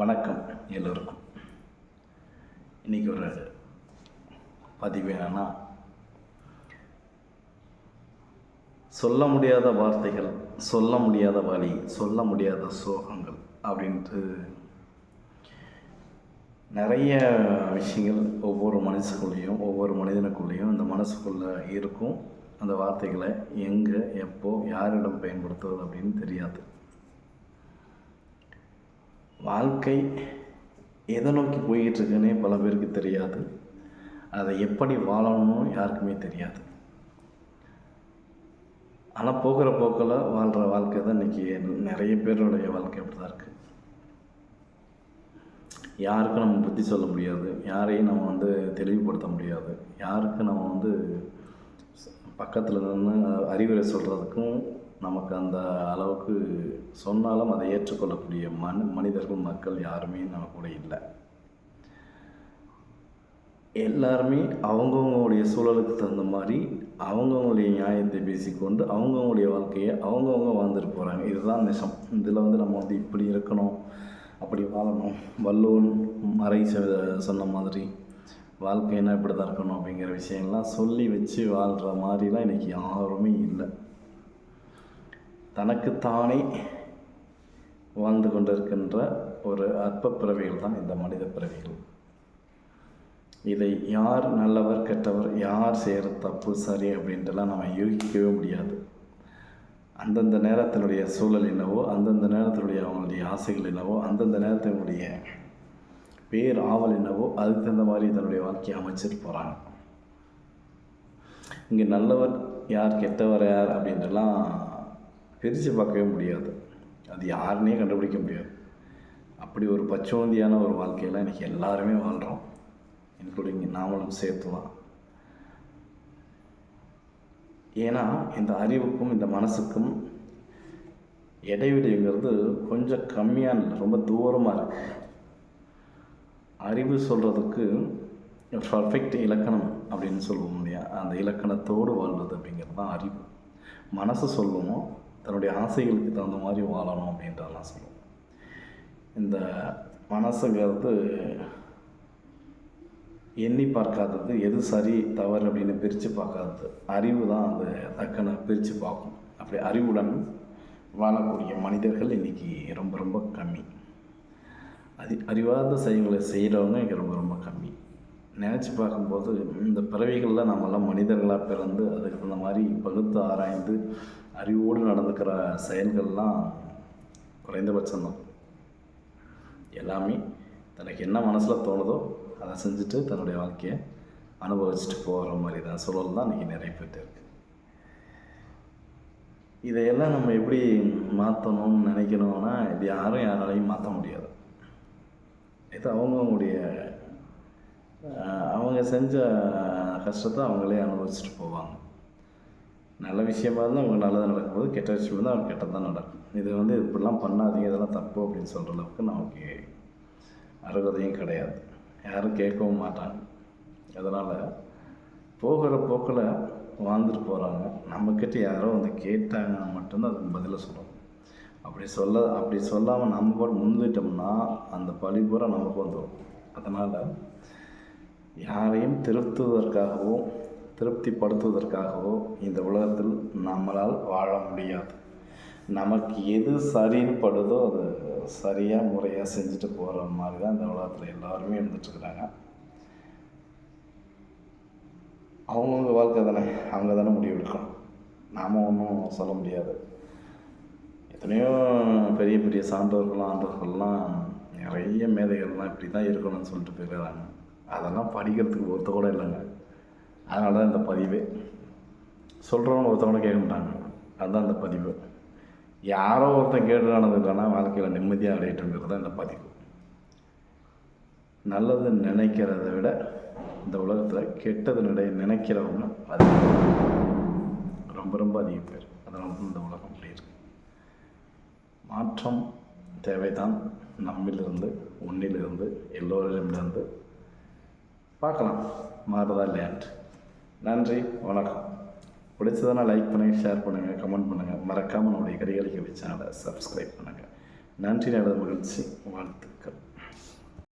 வணக்கம் எல்லோருக்கும். இன்றைக்கி ஒரு பதிவு என்னன்னா சொல்ல முடியாத வார்த்தைகள் சொல்ல முடியாத வழி சொல்ல முடியாத சோகங்கள் அப்படின்ட்டு நிறைய விஷயங்கள் ஒவ்வொரு மனசுக்குள்ளேயும் ஒவ்வொரு மனிதனுக்குள்ளேயும் இந்த மனசுக்குள்ளே இருக்கும். அந்த வார்த்தைகளை எங்கே எப்போ யாரிடம் பயன்படுத்துவது அப்படின்னு தெரியாது. வாழ்க்கை எதை நோக்கி போய்கிட்டுருக்குன்னே பல பேருக்கு தெரியாது. அதை எப்படி வாழணும்னு யாருக்குமே தெரியாது. ஆனால் போகிற போக்கில் வாழ்கிற வாழ்க்கை தான் இன்றைக்கி நிறைய பேருடைய வாழ்க்கை அப்படி தான் இருக்குது யாருக்கும் நம்ம புத்தி சொல்ல முடியாது யாரையும் நம்ம வந்து தெளிவுபடுத்த முடியாது யாருக்கும் நம்ம வந்து பக்கத்தில் நின்று அறிவுரை சொல்கிறதுக்கும் நமக்கு அந்த அளவுக்கு சொன்னாலும் அதை ஏற்றுக்கொள்ளக்கூடிய மனு மனிதர்கள் மக்கள் யாருமே நம்ம கூட இல்லை. எல்லாருமே அவங்கவுங்களுடைய சூழலுக்கு தகுந்த மாதிரி அவங்கவுங்களுடைய நியாயத்தை பேசிக்கொண்டு அவங்கவுங்களுடைய வாழ்க்கையை அவங்கவுங்க வாழ்ந்துட்டு போகிறாங்க இதுதான் நிஜம். இதில் வந்து நம்ம வந்து இப்படி இருக்கணும் அப்படி வாழணும். வல்லூன் மறை செ- சொன்ன மாதிரி வாழ்க்கைன்னா இப்படி தான் இருக்கணும் அப்படிங்கிற விஷயங்கள்லாம் சொல்லி வச்சு வாழ்கிற மாதிரிலாம் இன்றைக்கி யாருமே இல்லை. தனக்குத்தானே வாழ்ந்து கொண்டிருக்கின்ற ஒரு அற்ப பிறவிகள் தான் இந்த மனித பிறவிகள். இதை யார் நல்லவர் கெட்டவர் யார் செய்கிற தப்பு சரி அப்படின்ட்டுலாம் நம்ம யூகிக்கவே முடியாது. அந்தந்த நேரத்தினுடைய சூழல் என்னவோ அந்தந்த நேரத்தினுடைய அவங்களுடைய ஆசைகள் என்னவோ அந்தந்த நேரத்தினுடைய பேர் ஆவல் என்னவோ அதுக்கு தகுந்த மாதிரி தன்னுடைய வாழ்க்கையை அமைச்சிட்டு போகிறாங்க இங்கே நல்லவர் யார் கெட்டவர் யார் அப்படின்றலாம் பிரித்து பார்க்கவே முடியாது. அது யாருன்னே கண்டுபிடிக்க முடியாது. அப்படி ஒரு பச்சோந்தியான ஒரு வாழ்க்கையில் இன்றைக்கி எல்லாருமே வாழ்கிறோம் இன்க்ளூடிங் நாமளும் சேர்த்து தான். ஏன்னா இந்த அறிவுக்கும் இந்த மனசுக்கும் இடைவெளிங்கிறது கொஞ்சம் கம்மியான இல்லை ரொம்ப தூரமாக இருக்குது அறிவு சொல்கிறதுக்கு பர்ஃபெக்ட் இலக்கணம் அப்படின்னு சொல்லுவோம் இல்லையா? அந்த இலக்கணத்தோடு வாழ்வது அப்படிங்கிறது தான் அறிவு. மனசு சொல்லுவோம் தன்னுடைய ஆசைகளுக்கு தகுந்த மாதிரி வாழணும் அப்படின்றதெல்லாம் சொல்லுவோம் இந்த மனசுங்கிறது எண்ணி பார்க்காதது எது சரி தவறு அப்படின்னு பிரித்து பார்க்காதது. அறிவு தான் அது தக்கன பிரித்து பார்க்கும். அப்படி அறிவுடன் வாழக்கூடிய மனிதர்கள் இன்றைக்கி ரொம்ப ரொம்ப கம்மி. அறி அறிவார்ந்த செயல்களை செய்கிறவங்க இங்கே ரொம்ப ரொம்ப கம்மி. நினச்சி பார்க்கும்போது இந்த பிறவிகளில் நம்மளாம் மனிதர்களாக பிறந்து அதுக்கு தகுந்த மாதிரி பகுத்து ஆராய்ந்து அறிவோடு நடந்துக்கிற செயல்கள்லாம் குறைந்தபட்சம்தான். எல்லாமே தனக்கு என்ன மனசில் தோணுதோ அதை செஞ்சுட்டு தன்னுடைய வாழ்க்கையை அனுபவிச்சுட்டு போகிற மாதிரி தான் சூழல் தான் இன்றைக்கி நிறைய பேர்ட்டு இருக்குது இதையெல்லாம் நம்ம எப்படி மாற்றணும்னு நினைக்கணும்னா இது யாரும் யாராலையும் மாற்ற முடியாது. இது அவங்கவுங்களுடைய அவங்க செஞ்ச கஷ்டத்தை அவங்களே அனுபவிச்சுட்டு போவாங்க. நல்ல விஷயமா இருந்தால் அவங்க நல்லது நடக்கும்போது கெட்ட விஷயம் இருந்தால் அவங்க கெட்டது தான் நடக்கும். இது வந்து இப்படிலாம் பண்ணாதீங்க இதெல்லாம் தப்பு அப்படின்னு சொல்கிற அளவுக்கு நமக்கு அருகதையும் கிடையாது. யாரும் கேட்கவும் மாட்டாங்க. அதனால் போகிற போக்கில் வாழ்ந்துட்டு போகிறாங்க நம்மக்கிட்ட யாரோ வந்து கேட்டாங்கன்னா மட்டும்தான் அதுக்கு பதிலை சொல்லணும் அப்படி சொல்ல அப்படி சொல்லாமல் நம்ம கூட முன்னிட்டோம்னா அந்த பழி பூரா நமக்கு வந்துடும் அதனால் யாரையும் திருத்துவதற்காகவும் திருப்திப்படுத்துவதற்காகவோ இந்த உலகத்தில் நம்மளால் வாழ முடியாது. நமக்கு எது சரின்னு படுதோ அது சரியாக முறையாக செஞ்சுட்டு போகிற மாதிரி தான் இந்த உலகத்தில் எல்லாருமே இருந்துட்டுருக்குறாங்க. அவங்கவுங்க வாழ்க்கை தானே அவங்க தானே முடிவு எடுக்கணும். நாம் ஒன்றும் சொல்ல முடியாது. எத்தனையோ பெரிய பெரிய சான்றோர்கள் ஆண்டவர்கள்லாம் நிறைய மேதைகள்லாம் இப்படி தான் இருக்கணும்னு சொல்லிட்டு போயிடுறாங்க அதெல்லாம் படிக்கிறதுக்கு ஒருத்த கூட இல்லைங்க. அதனால தான் இந்த பதிவு. சொல்கிறவங்க ஒருத்தவங்க கேட்க மாட்டாங்க. அதுதான் இந்த பதிவு. யாரோ ஒருத்தன் கேட்டு வாழ்க்கையில் நிம்மதியாக அடையட்டுங்கிறது தான் இந்த பதிவு. நல்லது நினைக்கிறத விட இந்த உலகத்தில் கெட்டது நடை நினைக்கிறவங்க அதிகம். ரொம்ப ரொம்ப அதிகம் பேர். அதனால தான் இந்த உலகம் அப்படி இருக்கு. மாற்றம் தேவைதான். நம்மிலிருந்து உன்னிலிருந்து எல்லோரிடமிருந்து. பார்க்கலாம். மாறுதா இல்லையான்ட்டு நன்றி வணக்கம். பிடிச்சதுன்னா லைக் பண்ணுங்கள் ஷேர் பண்ணுங்கள் கமெண்ட் பண்ணுங்கள் மறக்காமல் நம்முடைய கரிகளிக்க சேனலை சப்ஸ்கிரைப் பண்ணுங்கள் நன்றி நல்ல மகிழ்ச்சி வாழ்த்துக்கள்.